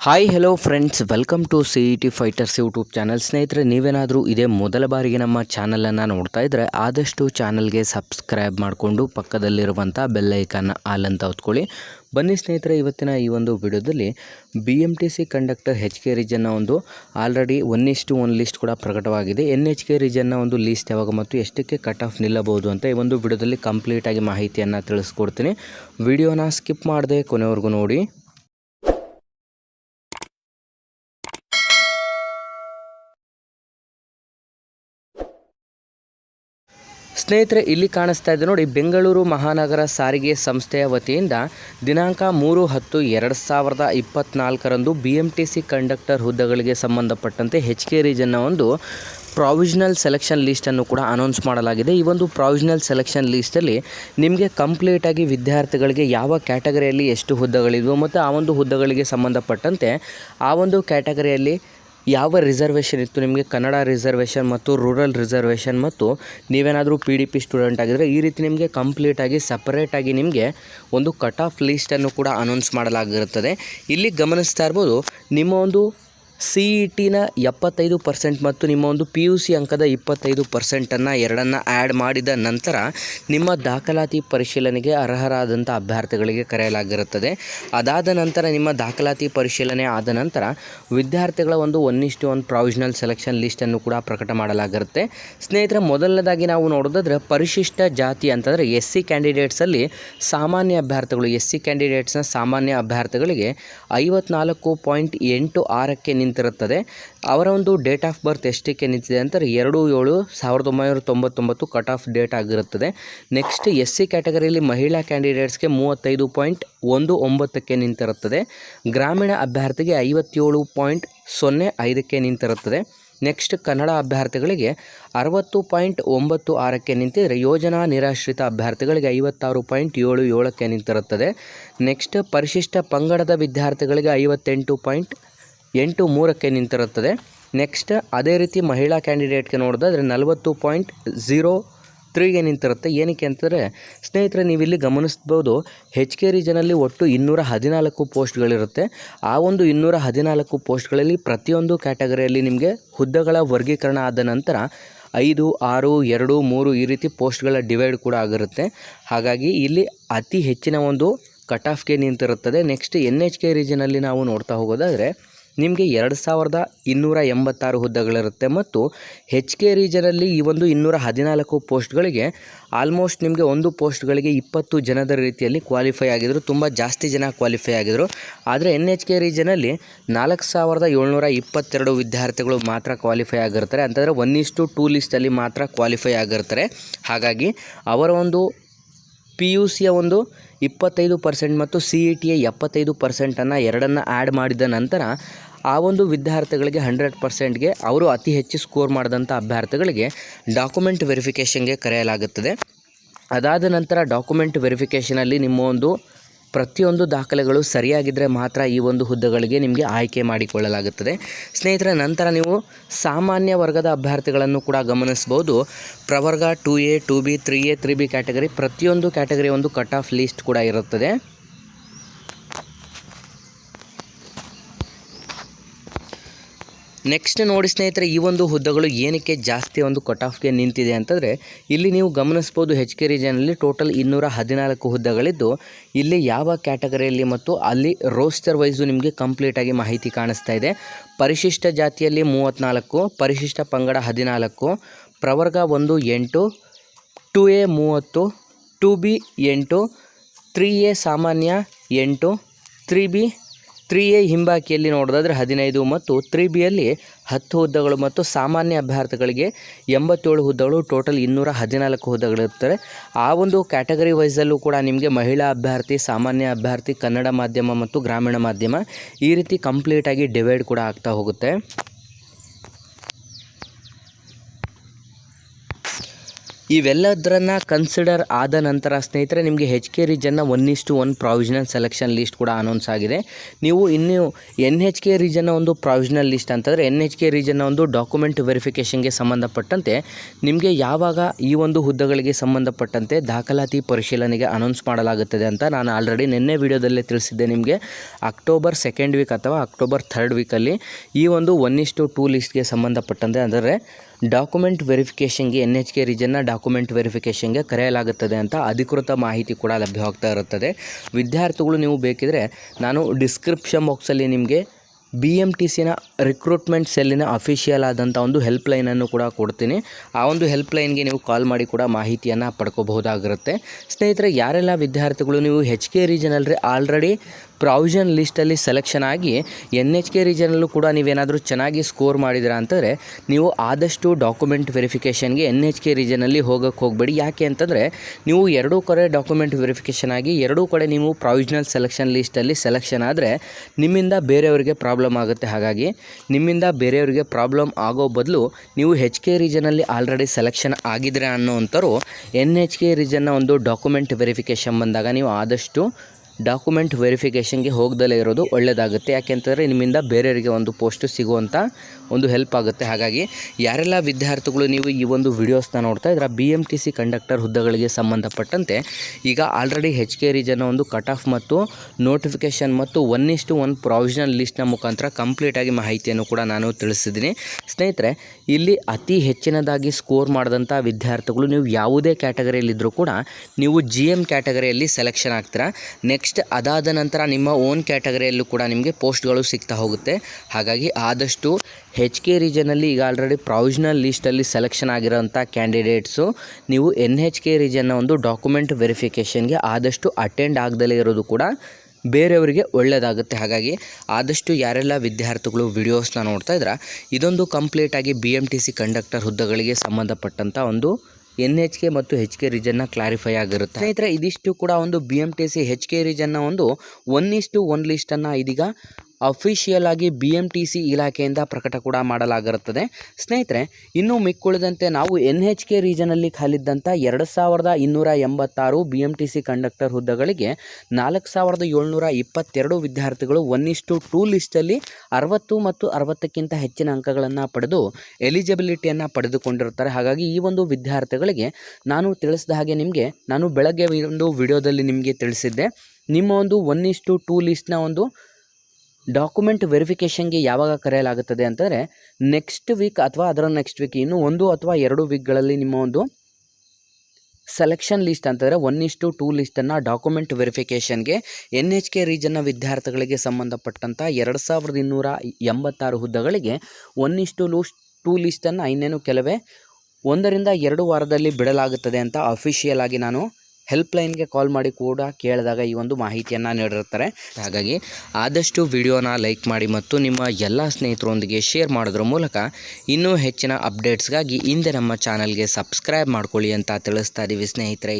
Hi hello friends welcome to C E T fighters YouTube channel ಸ್ನೇಹಿತರೆ ನೀವೇನಾದರೂ ಇದೇ ಮೊದಲ ಬಾರಿಗೆ ನಮ್ಮ ಚಾನಲನ್ನು ನೋಡ್ತಾ ಇದ್ದರೆ ಆದಷ್ಟು ಚಾನಲ್ಗೆ ಸಬ್ಸ್ಕ್ರೈಬ್ ಮಾಡಿಕೊಂಡು ಪಕ್ಕದಲ್ಲಿರುವಂಥ ಬೆಲ್ಲೈಕನ್ನ ಆಲ್ ಅಂತ ಹೊತ್ಕೊಳ್ಳಿ. ಬನ್ನಿ ಸ್ನೇಹಿತರೆ, ಇವತ್ತಿನ ಈ ಒಂದು ವಿಡಿಯೋದಲ್ಲಿ B M T C conductor H K ರೀಜನ್ನ ಒಂದು already one is to one list ಕೂಡ ಪ್ರಕಟವಾಗಿದೆ. ಎನ್ ಎಚ್ ಕೆ ರೀಜನ್ನ ಒಂದು ಲೀಸ್ಟ್ ಯಾವಾಗ ಮತ್ತು ಎಷ್ಟಕ್ಕೆ ಕಟ್ ಆಫ್ ನಿಲ್ಲಬಹುದು ಅಂತ ಈ ಒಂದು ವಿಡಿಯೋದಲ್ಲಿ ಕಂಪ್ಲೀಟಾಗಿ ಮಾಹಿತಿಯನ್ನು ತಿಳಿಸ್ಕೊಡ್ತೀನಿ. ವಿಡಿಯೋನ ಸ್ಕಿಪ್ ಮಾಡದೆ ಕೊನೆವರೆಗೂ ನೋಡಿ. ಸ್ನೇಹಿತರೆ, ಇಲ್ಲಿ ಕಾಣಿಸ್ತಾ ಇದೆ ನೋಡಿ, ಬೆಂಗಳೂರು ಮಹಾನಗರ ಸಾರಿಗೆ ಸಂಸ್ಥೆಯ ವತಿಯಿಂದ ದಿನಾಂಕ ಮೂರು ಹತ್ತು ಎರಡು ಸಾವಿರದ ಇಪ್ಪತ್ತ್ನಾಲ್ಕರಂದು B M T C conductor ಹುದ್ದೆಗಳಿಗೆ ಸಂಬಂಧಪಟ್ಟಂತೆ ಹೆಚ್ ಕೆ ರೀಜನ್ನ ಒಂದು ಪ್ರಾವಿಷನಲ್ ಸೆಲೆಕ್ಷನ್ ಲೀಸ್ಟನ್ನು ಕೂಡ ಅನೌನ್ಸ್ ಮಾಡಲಾಗಿದೆ. ಈ ಒಂದು ಪ್ರಾವಿಷನಲ್ ಸೆಲೆಕ್ಷನ್ ಲೀಸ್ಟಲ್ಲಿ ನಿಮಗೆ ಕಂಪ್ಲೀಟಾಗಿ ವಿದ್ಯಾರ್ಥಿಗಳಿಗೆ ಯಾವ ಕ್ಯಾಟಗರಿಯಲ್ಲಿ ಎಷ್ಟು ಹುದ್ದೆಗಳಿದ್ವು ಮತ್ತು ಆ ಒಂದು ಹುದ್ದೆಗಳಿಗೆ ಸಂಬಂಧಪಟ್ಟಂತೆ ಆ ಒಂದು ಕ್ಯಾಟಗರಿಯಲ್ಲಿ ಯಾವ ರಿಸರ್ವೇಷನ್ ಇತ್ತು? ನಿಮಗೆ ಕನ್ನಡ ರಿಸರ್ವೇಷನ್ ಮತ್ತು ರೂರಲ್ ರಿಸರ್ವೇಷನ್ ಮತ್ತು ನೀವೇನಾದರೂ ಪಿ ಡಿ ಪಿ ಸ್ಟೂಡೆಂಟ್ ಆಗಿದ್ದರೆ ಈ ರೀತಿ ನಿಮಗೆ ಕಂಪ್ಲೀಟಾಗಿ ಸಪ್ರೇಟಾಗಿ ನಿಮಗೆ ಒಂದು ಕಟ್ ಆಫ್ ಲೀಸ್ಟನ್ನು ಕೂಡ ಅನೌನ್ಸ್ ಮಾಡಲಾಗಿರುತ್ತದೆ. ಇಲ್ಲಿ ಗಮನಿಸ್ತಾ ಇರ್ಬೋದು, ನಿಮ್ಮ ಒಂದು ಸಿ ಇ ಟಿನ ಎಪ್ಪತ್ತೈದು ಪರ್ಸೆಂಟ್ ಮತ್ತು ನಿಮ್ಮ ಒಂದು ಪಿ ಯು ಸಿ ಅಂಕದ ಇಪ್ಪತ್ತೈದು ಪರ್ಸೆಂಟನ್ನು ಎರಡನ್ನು ಆ್ಯಡ್ ಮಾಡಿದ ನಂತರ ನಿಮ್ಮ ದಾಖಲಾತಿ ಪರಿಶೀಲನೆಗೆ ಅರ್ಹರಾದಂಥ ಅಭ್ಯರ್ಥಿಗಳಿಗೆ ಕರೆಯಲಾಗಿರುತ್ತದೆ. ಅದಾದ ನಂತರ ನಿಮ್ಮ ದಾಖಲಾತಿ ಪರಿಶೀಲನೆ ಆದ ನಂತರ ವಿದ್ಯಾರ್ಥಿಗಳ ಒಂದು one is to one provisional selection ಲಿಸ್ಟನ್ನು ಕೂಡ ಪ್ರಕಟ ಮಾಡಲಾಗಿರುತ್ತೆ. ಸ್ನೇಹಿತರೆ, ಮೊದಲನೇದಾಗಿ ನಾವು ನೋಡೋದಾದ್ರೆ ಪರಿಶಿಷ್ಟ ಜಾತಿ ಅಂತಂದರೆ ಎಸ್ ಸಿ ಕ್ಯಾಂಡಿಡೇಟ್ಸಲ್ಲಿ ಸಾಮಾನ್ಯ ಅಭ್ಯರ್ಥಿಗಳು ಎಸ್ ಸಿ ಕ್ಯಾಂಡಿಡೇಟ್ಸ್ನ ಸಾಮಾನ್ಯ ಅಭ್ಯರ್ಥಿಗಳಿಗೆ ಐವತ್ನಾಲ್ಕು ಪಾಯಿಂಟ್ ಎಂಟು ಆರಕ್ಕೆ ನಿಂತಿರುತ್ತದೆ. ಅವರ ಒಂದು ಡೇಟ್ ಆಫ್ ಬರ್ತ್ ಎಷ್ಟಕ್ಕೆ ನಿಂತಿದೆ ಅಂತಾರೆ ಎರಡು ಏಳು ಸಾವಿರದ ಒಂಬೈನೂರ ತೊಂಬತ್ತೊಂಬತ್ತು ಕಟ್ ಆಫ್ ಡೇಟ್ ಆಗಿರುತ್ತದೆ. ನೆಕ್ಸ್ಟ್ ಎಸ್ ಸಿ ಕ್ಯಾಟಗರಿಯಲ್ಲಿ ಮಹಿಳಾ ಕ್ಯಾಂಡಿಡೇಟ್ಸ್ಗೆ ಮೂವತ್ತೈದು ಪಾಯಿಂಟ್ ಒಂದು ಒಂಬತ್ತಕ್ಕೆ ನಿಂತಿರುತ್ತದೆ. ಗ್ರಾಮೀಣ ಅಭ್ಯರ್ಥಿಗೆ ಐವತ್ತೇಳು ಪಾಯಿಂಟ್ ಸೊನ್ನೆ ಐದಕ್ಕೆ ನಿಂತಿರುತ್ತದೆ. ನೆಕ್ಸ್ಟ್ ಕನ್ನಡ ಅಭ್ಯರ್ಥಿಗಳಿಗೆ ಅರವತ್ತು ಪಾಯಿಂಟ್ ಒಂಬತ್ತು ಆರಕ್ಕೆ ನಿಂತಿದ್ದರೆ ಯೋಜನಾ ನಿರಾಶ್ರಿತ ಅಭ್ಯರ್ಥಿಗಳಿಗೆ ಐವತ್ತಾರು ಪಾಯಿಂಟ್ ಏಳು ಏಳಕ್ಕೆ ನಿಂತಿರುತ್ತದೆ. ನೆಕ್ಸ್ಟ್ ಪರಿಶಿಷ್ಟ ಪಂಗಡದ ವಿದ್ಯಾರ್ಥಿಗಳಿಗೆ ಐವತ್ತೆಂಟು ಪಾಯಿಂಟ್ ಎಂಟು ಮೂರಕ್ಕೆ ನಿಂತಿರುತ್ತದೆ. ನೆಕ್ಸ್ಟ್ ಅದೇ ರೀತಿ ಮಹಿಳಾ ಕ್ಯಾಂಡಿಡೇಟ್ಗೆ ನೋಡಿದ್ರೆ ನಲವತ್ತು ಪಾಯಿಂಟ್ ಝೀರೋ ತ್ರೀಗೆ ನಿಂತಿರುತ್ತೆ. ಏನಕ್ಕೆ ಅಂತಂದರೆ, ಸ್ನೇಹಿತರೆ, ನೀವಿಲ್ಲಿ ಗಮನಿಸ್ಬೋದು ಹೆಚ್ ಕೆ ರೀಜನಲ್ಲಿ ಒಟ್ಟು ಇನ್ನೂರ ಹದಿನಾಲ್ಕು ಪೋಸ್ಟ್ಗಳಿರುತ್ತೆ. ಆ ಒಂದು ಇನ್ನೂರ ಹದಿನಾಲ್ಕು ಪೋಸ್ಟ್ಗಳಲ್ಲಿ ಪ್ರತಿಯೊಂದು ಕ್ಯಾಟಗರಿಯಲ್ಲಿ ನಿಮಗೆ ಹುದ್ದೆಗಳ ವರ್ಗೀಕರಣ ಆದ ನಂತರ ಐದು, ಆರು, ಎರಡು, ಮೂರು ಈ ರೀತಿ ಪೋಸ್ಟ್ಗಳ ಡಿವೈಡ್ ಕೂಡ ಆಗಿರುತ್ತೆ. ಹಾಗಾಗಿ ಇಲ್ಲಿ ಅತಿ ಹೆಚ್ಚಿನ ಒಂದು ಕಟ್ ಆಫ್ಗೆ ನಿಂತಿರುತ್ತದೆ. ನೆಕ್ಸ್ಟ್ ಎನ್ ಎಚ್ ಕೆ ರೀಜನಲ್ಲಿ ನಾವು ನೋಡ್ತಾ ಹೋಗೋದಾದರೆ ನಿಮಗೆ ಎರಡು ಸಾವಿರದ ಇನ್ನೂರ ಎಂಬತ್ತಾರು ಹುದ್ದೆಗಳಿರುತ್ತೆ ಮತ್ತು ಹೆಚ್ ಕೆ ರೀಜನಲ್ಲಿ ಈ ಒಂದು ಇನ್ನೂರ ಹದಿನಾಲ್ಕು ಪೋಸ್ಟ್ಗಳಿಗೆ ಆಲ್ಮೋಸ್ಟ್ ನಿಮಗೆ ಒಂದು ಪೋಸ್ಟ್ಗಳಿಗೆ ಇಪ್ಪತ್ತು ಜನದ ರೀತಿಯಲ್ಲಿ ಕ್ವಾಲಿಫೈ ಆಗಿದ್ದರು ತುಂಬ ಜಾಸ್ತಿ ಜನ ಕ್ವಾಲಿಫೈ ಆಗಿದ್ದರು ಆದರೆ ಎನ್ ಎಚ್ ಕೆ ರೀಜನಲ್ಲಿ ನಾಲ್ಕು ಸಾವಿರದ ಏಳ್ನೂರ ಇಪ್ಪತ್ತೆರಡು ವಿದ್ಯಾರ್ಥಿಗಳು ಮಾತ್ರ ಕ್ವಾಲಿಫೈ ಆಗಿರ್ತಾರೆ. ಅಂತಂದರೆ ಒನ್ ಇಷ್ಟು ಟೂ ಲಿಸ್ಟಲ್ಲಿ ಮಾತ್ರ ಕ್ವಾಲಿಫೈ ಆಗಿರ್ತಾರೆ. ಹಾಗಾಗಿ ಅವರ ಒಂದು ಪಿ ಯು ಸಿಯ ಒಂದು ಇಪ್ಪತ್ತೈದು ಪರ್ಸೆಂಟ್ ಮತ್ತು ಸಿ ಇ ಟಿಯ ಎಪ್ಪತ್ತೈದು ಪರ್ಸೆಂಟನ್ನು ಎರಡನ್ನು ಆ್ಯಡ್ ಮಾಡಿದ ನಂತರ ಆ ಒಂದು ವಿದ್ಯಾರ್ಥಿಗಳಿಗೆ ಹಂಡ್ರೆಡ್ ಪರ್ಸೆಂಟ್ಗೆ ಅವರು ಅತಿ ಹೆಚ್ಚು ಸ್ಕೋರ್ ಮಾಡಿದಂಥ ಅಭ್ಯರ್ಥಿಗಳಿಗೆ ಡಾಕ್ಯುಮೆಂಟ್ ವೆರಿಫಿಕೇಷನ್ಗೆ ಕರೆಯಲಾಗುತ್ತದೆ. ಅದಾದ ನಂತರ ಡಾಕ್ಯುಮೆಂಟ್ ವೆರಿಫಿಕೇಷನಲ್ಲಿ ನಿಮ್ಮ ಒಂದು ಪ್ರತಿಯೊಂದು ದಾಖಲೆಗಳು ಸರಿಯಾಗಿದ್ದರೆ ಮಾತ್ರ ಈ ಒಂದು ಹುದ್ದೆಗಳಿಗೆ ನಿಮಗೆ ಆಯ್ಕೆ ಮಾಡಿಕೊಳ್ಳಲಾಗುತ್ತದೆ. ಸ್ನೇಹಿತರೆ, ನಂತರ ನೀವು ಸಾಮಾನ್ಯ ವರ್ಗದ ಅಭ್ಯರ್ಥಿಗಳನ್ನು ಕೂಡ ಗಮನಿಸ್ಬೋದು ಪ್ರವರ್ಗ two A, two B, three A, three B category ಪ್ರತಿಯೊಂದು ಕ್ಯಾಟಗರಿ ಒಂದು ಕಟ್ ಆಫ್ ಲೀಸ್ಟ್ ಕೂಡ ಇರುತ್ತದೆ. ನೆಕ್ಸ್ಟ್ ನೋಡಿ ಸ್ನೇಹಿತರೆ, ಈ ಒಂದು ಹುದ್ದೆಗಳು ಏನಕ್ಕೆ ಜಾಸ್ತಿ ಒಂದು ಕಟ್ ಆಫ್ಗೆ ನಿಂತಿದೆ ಅಂತಂದರೆ, ಇಲ್ಲಿ ನೀವು ಗಮನಿಸ್ಬೋದು ಹೆಚ್ ಕೆ ರೀಜನಲ್ಲಿ ಟೋಟಲ್ ಇನ್ನೂರ ಹದಿನಾಲ್ಕು ಹುದ್ದೆಗಳಿದ್ದು, ಇಲ್ಲಿ ಯಾವ ಕ್ಯಾಟಗರಿಯಲ್ಲಿ ಮತ್ತು ಅಲ್ಲಿ ರೋಸ್ಟರ್ ವೈಸು ನಿಮಗೆ ಕಂಪ್ಲೀಟಾಗಿ ಮಾಹಿತಿ ಕಾಣಿಸ್ತಾ ಇದೆ. ಪರಿಶಿಷ್ಟ ಜಾತಿಯಲ್ಲಿ ಮೂವತ್ತ್ನಾಲ್ಕು ಪರಿಶಿಷ್ಟ ಪಂಗಡ ಹದಿನಾಲ್ಕು, ಪ್ರವರ್ಗ ಒಂದು ಎಂಟು ಟು ಎ ಮೂವತ್ತು ಟು ಬಿ ಎಂಟು ತ್ರೀ ಎ ಸಾಮಾನ್ಯ ಎಂಟು ತ್ರೀ ಬಿ ತ್ರೀ ಎ ಹಿಂಬಾಕಿಯಲ್ಲಿ ನೋಡೋದಾದರೆ ಹದಿನೈದು ಮತ್ತು ತ್ರೀ ಬಿಯಲ್ಲಿ ಹತ್ತು ಹುದ್ದೆಗಳು ಮತ್ತು ಸಾಮಾನ್ಯ ಅಭ್ಯರ್ಥಿಗಳಿಗೆ ಎಂಬತ್ತೇಳು ಹುದ್ದೆಗಳು ಟೋಟಲ್ ಇನ್ನೂರ ಹದಿನಾಲ್ಕು ಹುದ್ದೆಗಳಿರ್ತವೆ ಆ ಒಂದು ಕ್ಯಾಟಗರಿ ವೈಸಲ್ಲೂ ಕೂಡ ನಿಮಗೆ ಮಹಿಳಾ ಅಭ್ಯರ್ಥಿ, ಸಾಮಾನ್ಯ ಅಭ್ಯರ್ಥಿ, ಕನ್ನಡ ಮಾಧ್ಯಮ ಮತ್ತು ಗ್ರಾಮೀಣ ಮಾಧ್ಯಮ ಈ ರೀತಿ ಕಂಪ್ಲೀಟಾಗಿ ಡಿವೈಡ್ ಕೂಡ ಆಗ್ತಾ ಹೋಗುತ್ತೆ. ಇವೆಲ್ಲದರನ್ನು ಕನ್ಸಿಡರ್ ಆದ ನಂತರ ಸ್ನೇಹಿತರೆ, ನಿಮಗೆ H K ರೀಜನ್ನ one is to one provisional selection list ಕೂಡ ಅನೌನ್ಸ್ ಆಗಿದೆ. ನೀವು ಇನ್ನೂ ಎನ್ ಹೆಚ್ ಕೆ ರೀಜನ್ನ ಒಂದು ಪ್ರಾವಿಷನಲ್ ಲಿಸ್ಟ್ ಅಂತಂದರೆ ಎನ್ ಹೆಚ್ ಕೆ ರೀಜನ್ನ ಒಂದು ಡಾಕ್ಯುಮೆಂಟ್ ವೆರಿಫಿಕೇಷನ್ಗೆ ಸಂಬಂಧಪಟ್ಟಂತೆ ನಿಮಗೆ ಯಾವಾಗ ಈ ಒಂದು ಹುದ್ದೆಗಳಿಗೆ ಸಂಬಂಧಪಟ್ಟಂತೆ ದಾಖಲಾತಿ ಪರಿಶೀಲನೆಗೆ ಅನೌನ್ಸ್ ಮಾಡಲಾಗುತ್ತದೆ ಅಂತ ನಾನು ಆಲ್ರೆಡಿ ನಿನ್ನೆ ವಿಡಿಯೋದಲ್ಲೇ ತಿಳಿಸಿದ್ದೆ ನಿಮಗೆ. ಅಕ್ಟೋಬರ್ ಸೆಕೆಂಡ್ ವೀಕ್ ಅಥವಾ ಅಕ್ಟೋಬರ್ ಥರ್ಡ್ ವೀಕಲ್ಲಿ ಈ ಒಂದು ಒನ್ ಇಸ್ಟು ಟೂ ಲಿಸ್ಟ್ಗೆ ಸಂಬಂಧಪಟ್ಟಂತೆ, ಅಂದರೆ ಡಾಕ್ಯುಮೆಂಟ್ ವೆರಿಫಿಕೇಷನ್ಗೆ ಎನ್ ಎಚ್ ಕೆ ರೀಜನ್ನ ಡಾಕ್ಯುಮೆಂಟ್ ವೆರಿಫಿಕೇಷನ್ಗೆ ಕರೆಯಲಾಗುತ್ತದೆ ಅಂತ ಅಧಿಕೃತ ಮಾಹಿತಿ ಕೂಡ ಲಭ್ಯವಾಗ್ತಾ ಇರುತ್ತದೆ. ವಿದ್ಯಾರ್ಥಿಗಳು ನೀವು ಬೇಕಿದ್ರೆ ನಾನು ಡಿಸ್ಕ್ರಿಪ್ಷನ್ ಬಾಕ್ಸಲ್ಲಿ ನಿಮಗೆ ಬಿ ಎಂ ಟಿ ಸಿನ ರಿಕ್ರೂಟ್ಮೆಂಟ್ ಸೆಲ್ಲಿನ ಅಫಿಷಿಯಲ್ ಆದಂಥ ಒಂದು ಹೆಲ್ಪ್ ಲೈನನ್ನು ಕೂಡ ಕೊಡ್ತೀನಿ. ಆ ಒಂದು ಹೆಲ್ಪ್ ಲೈನ್ಗೆ ನೀವು ಕಾಲ್ ಮಾಡಿ ಕೂಡ ಮಾಹಿತಿಯನ್ನು ಪಡ್ಕೋಬಹುದಾಗಿರುತ್ತೆ. ಸ್ನೇಹಿತರೆ, ಯಾರೆಲ್ಲ ವಿದ್ಯಾರ್ಥಿಗಳು ನೀವು ಹೆಚ್ ಕೆ ರೀಜನಲ್ಲಿ ಆಲ್ರೆಡಿ ಪ್ರಾವಿಷನ್ ಲಿಸ್ಟಲ್ಲಿ ಸೆಲೆಕ್ಷನ್ ಆಗಿ ಎನ್ ಎಚ್ ಕೆ ರೀಜನಲ್ಲೂ ಕೂಡ ನೀವೇನಾದರೂ ಚೆನ್ನಾಗಿ ಸ್ಕೋರ್ ಮಾಡಿದಿರಾ ಅಂತಂದರೆ, ನೀವು ಆದಷ್ಟು ಡಾಕ್ಯುಮೆಂಟ್ ವೆರಿಫಿಕೇಷನ್ಗೆ ಎನ್ ಎಚ್ ಕೆ ರೀಜನಲ್ಲಿ ಹೋಗೋಕ್ಕೆ ಹೋಗಬೇಡಿ. ಯಾಕೆ ಅಂತಂದರೆ, ನೀವು ಎರಡೂ ಕಡೆ ಡಾಕ್ಯುಮೆಂಟ್ ವೆರಿಫಿಕೇಷನ್ ಆಗಿ ಎರಡೂ ಕಡೆ ನೀವು ಪ್ರಾವಿಷನಲ್ ಸೆಲೆಕ್ಷನ್ ಲಿಸ್ಟಲ್ಲಿ ಸೆಲೆಕ್ಷನ್ ಆದರೆ ನಿಮ್ಮಿಂದ ಬೇರೆಯವರಿಗೆ ಪ್ರಾಬ್ಲಮ್ ಆಗುತ್ತೆ. ಹಾಗಾಗಿ ನಿಮ್ಮಿಂದ ಬೇರೆಯವರಿಗೆ ಪ್ರಾಬ್ಲಮ್ ಆಗೋ ಬದಲು ನೀವು ಹೆಚ್ ಕೆ ರೀಜನಲ್ಲಿ ಆಲ್ರೆಡಿ ಸೆಲೆಕ್ಷನ್ ಆಗಿದ್ರೆ ಅನ್ನೋವಂಥವ್ರು ಎನ್ ಎಚ್ ಕೆ ರೀಜನ್ನ ಒಂದು ಡಾಕ್ಯುಮೆಂಟ್ ವೆರಿಫಿಕೇಷನ್ ಬಂದಾಗ ನೀವು ಆದಷ್ಟು ಡಾಕ್ಯುಮೆಂಟ್ ವೆರಿಫಿಕೇಷನ್ಗೆ ಹೋಗದಲೇ ಇರೋದು ಒಳ್ಳೆಯದಾಗುತ್ತೆ ಯಾಕೆಂತಂದರೆ ನಿಮ್ಮಿಂದ ಬೇರೆಯವರಿಗೆ ಒಂದು ಪೋಸ್ಟು ಸಿಗುವಂಥ ಒಂದು ಹೆಲ್ಪ್ ಆಗುತ್ತೆ. ಹಾಗಾಗಿ ಯಾರೆಲ್ಲ ವಿದ್ಯಾರ್ಥಿಗಳು ನೀವು ಈ ಒಂದು ವಿಡಿಯೋಸ್ನ ನೋಡ್ತಾ ಇದ್ರೆ B M T C conductor ಹುದ್ದೆಗಳಿಗೆ ಸಂಬಂಧಪಟ್ಟಂತೆ ಈಗ ಆಲ್ರೆಡಿ ಹೆಚ್ ಕೆ ರೀಜನ್ನ ಒಂದು ಕಟ್ ಆಫ್ ಮತ್ತು ನೋಟಿಫಿಕೇಷನ್ ಮತ್ತು one is to one provisional ಲಿಸ್ಟ್ನ ಮುಖಾಂತರ ಕಂಪ್ಲೀಟಾಗಿ ಮಾಹಿತಿಯನ್ನು ಕೂಡ ನಾನು ತಿಳಿಸಿದ್ದೀನಿ. ಸ್ನೇಹಿತರೆ, ಇಲ್ಲಿ ಅತಿ ಹೆಚ್ಚಿನದಾಗಿ ಸ್ಕೋರ್ ಮಾಡಿದಂಥ ವಿದ್ಯಾರ್ಥಿಗಳು ನೀವು ಯಾವುದೇ ಕ್ಯಾಟಗರಿಯಲ್ಲಿದ್ದರೂ ಕೂಡ ನೀವು ಜಿ ಎಂ ಕ್ಯಾಟಗರಿಯಲ್ಲಿ ಸೆಲೆಕ್ಷನ್ ಆಗ್ತೀರಾ. ನೆಕ್ಸ್ಟ್ ಅದಾದ ನಂತರ ನಿಮ್ಮ ಓನ್ ಕ್ಯಾಟಗರಿಯಲ್ಲೂ ಕೂಡ ನಿಮಗೆ ಪೋಸ್ಟ್ಗಳು ಸಿಗ್ತಾ ಹೋಗುತ್ತೆ. ಹಾಗಾಗಿ ಆದಷ್ಟು ಹೆಚ್ ಕೆ ರೀಜನಲ್ಲಿ ಈಗ ಆಲ್ರೆಡಿ ಪ್ರಾವಿಷನಲ್ ಲೀಸ್ಟಲ್ಲಿ ಸೆಲೆಕ್ಷನ್ ಆಗಿರೋಂಥ ಕ್ಯಾಂಡಿಡೇಟ್ಸು ನೀವು ಎನ್ ಹೆಚ್ ಕೆ ರೀಜನ್ನ ಒಂದು ಡಾಕ್ಯುಮೆಂಟ್ ವೆರಿಫಿಕೇಷನ್ಗೆ ಆದಷ್ಟು ಅಟೆಂಡ್ ಆಗದಲೇ ಇರೋದು ಕೂಡ ಬೇರೆಯವರಿಗೆ ಒಳ್ಳೆಯದಾಗುತ್ತೆ ಹಾಗಾಗಿ ಆದಷ್ಟು ಯಾರೆಲ್ಲ ವಿದ್ಯಾರ್ಥಿಗಳು ವಿಡಿಯೋಸ್ನ ನೋಡ್ತಾ ಇದ್ರೆ, ಇದೊಂದು ಕಂಪ್ಲೀಟಾಗಿ B M T C conductor ಹುದ್ದೆಗಳಿಗೆ ಸಂಬಂಧಪಟ್ಟಂಥ ಒಂದು ಎನ್ ಎಚ್ ಕೆ ಮತ್ತು ಹೆಚ್ ಕೆ ರೀಜನ್ನ ಕ್ಲಾರಿಫೈ ಆಗಿರುತ್ತೆ. ಸ್ನೇಹಿತರೆ, ಇದಿಷ್ಟು ಕೂಡ ಒಂದು B M T C H K ರೀಜನ್ನ ಒಂದು ಒನ್ ಇಷ್ಟು ಒನ್ ಲಿಸ್ಟನ್ನು ಇದೀಗ ಅಫಿಷಿಯಲ್ ಆಗಿ ಬಿ ಎಂ ಟಿ ಸಿ ಇಲಾಖೆಯಿಂದ ಪ್ರಕಟ ಕೂಡ ಮಾಡಲಾಗಿರುತ್ತದೆ. ಸ್ನೇಹಿತರೆ, ಇನ್ನು ಮಿಕ್ಕುಳಿದಂತೆ ನಾವು ಎನ್ ಎಚ್ ಕೆ ರೀಜನಲ್ಲಿ ಖಾಲಿದ್ದಂಥ ಎರಡು ಸಾವಿರದ ಇನ್ನೂರ ಎಂಬತ್ತಾರು B M T C conductor ಹುದ್ದೆಗಳಿಗೆ ನಾಲ್ಕು ಸಾವಿರದ ಏಳ್ನೂರ ಇಪ್ಪತ್ತೆರಡು ವಿದ್ಯಾರ್ಥಿಗಳು ಒನ್ ಇಷ್ಟು ಟೂ ಲಿಸ್ಟಲ್ಲಿ ಅರವತ್ತು ಮತ್ತು ಅರವತ್ತಕ್ಕಿಂತ ಹೆಚ್ಚಿನ ಅಂಕಗಳನ್ನು ಪಡೆದು ಎಲಿಜಿಬಿಲಿಟಿಯನ್ನು ಪಡೆದುಕೊಂಡಿರುತ್ತಾರೆ. ಹಾಗಾಗಿ ಈ ಒಂದು ವಿದ್ಯಾರ್ಥಿಗಳಿಗೆ ನಾನು ತಿಳಿಸಿದ ಹಾಗೆ ನಿಮಗೆ, ನಾನು ಬೆಳಗ್ಗೆ ಒಂದು ವಿಡಿಯೋದಲ್ಲಿ ನಿಮಗೆ ತಿಳಿಸಿದ್ದೆ. ನಿಮ್ಮ ಒಂದು ಒನ್ ಇಷ್ಟು ಟೂ ಲಿಸ್ಟ್ನ ಒಂದು ಡಾಕ್ಯುಮೆಂಟ್ ವೆರಿಫಿಕೇಷನ್ಗೆ ಯಾವಾಗ ಕರೆಯಲಾಗುತ್ತದೆ ಅಂತಂದರೆ ನೆಕ್ಸ್ಟ್ ವೀಕ್ ಅಥವಾ ಅದರ ನೆಕ್ಸ್ಟ್ ವೀಕ್ ಇನ್ನು ಒಂದು ಅಥವಾ ಎರಡು ವೀಕ್ಗಳಲ್ಲಿ ನಿಮ್ಮ ಒಂದು ಸೆಲೆಕ್ಷನ್ ಲಿಸ್ಟ್ ಅಂತಂದರೆ ಒನ್ ಇಷ್ಟು ಟೂ ಲಿಸ್ಟನ್ನು ಡಾಕ್ಯುಮೆಂಟ್ ವೆರಿಫಿಕೇಷನ್ಗೆ ಎನ್ ಎಚ್ ಕೆ ರೀಜನ್ನ ವಿದ್ಯಾರ್ಥಿಗಳಿಗೆ ಸಂಬಂಧಪಟ್ಟಂಥ ಎರಡು ಸಾವಿರದ ಇನ್ನೂರ ಎಂಬತ್ತಾರು ಹುದ್ದೆಗಳಿಗೆ ಒನ್ ಇಸ್ಟು ಲೂಸ್ ಟೂ ಲಿಸ್ಟನ್ನು ಇನ್ನೇನು ಕೆಲವೇ ಒಂದರಿಂದ ಎರಡು ವಾರದಲ್ಲಿ ಬಿಡಲಾಗುತ್ತದೆ ಅಂತ ಅಫಿಷಿಯಲ್ ಆಗಿ ನಾನು ಹೆಲ್ಪ್ ಲೈನ್ಗೆ ಕಾಲ್ ಮಾಡಿ ಕೂಡ ಕೇಳಿದಾಗ ಈ ಒಂದು ಮಾಹಿತಿಯನ್ನು ನೀಡಿರ್ತಾರೆ ಹಾಗಾಗಿ ಆದಷ್ಟು ವಿಡಿಯೋನ ಲೈಕ್ ಮಾಡಿ ಮತ್ತು ನಿಮ್ಮ ಎಲ್ಲ ಸ್ನೇಹಿತರೊಂದಿಗೆ ಶೇರ್ ಮಾಡೋದ್ರ ಮೂಲಕ ಇನ್ನೂ ಹೆಚ್ಚಿನ ಅಪ್ಡೇಟ್ಸ್ಗಾಗಿ ಹಿಂದೆ ನಮ್ಮ ಚಾನಲ್ಗೆ ಸಬ್ಸ್ಕ್ರೈಬ್ ಮಾಡ್ಕೊಳ್ಳಿ ಅಂತ ತಿಳಿಸ್ತಾ ಇದ್ದೀವಿ ಸ್ನೇಹಿತರೆ.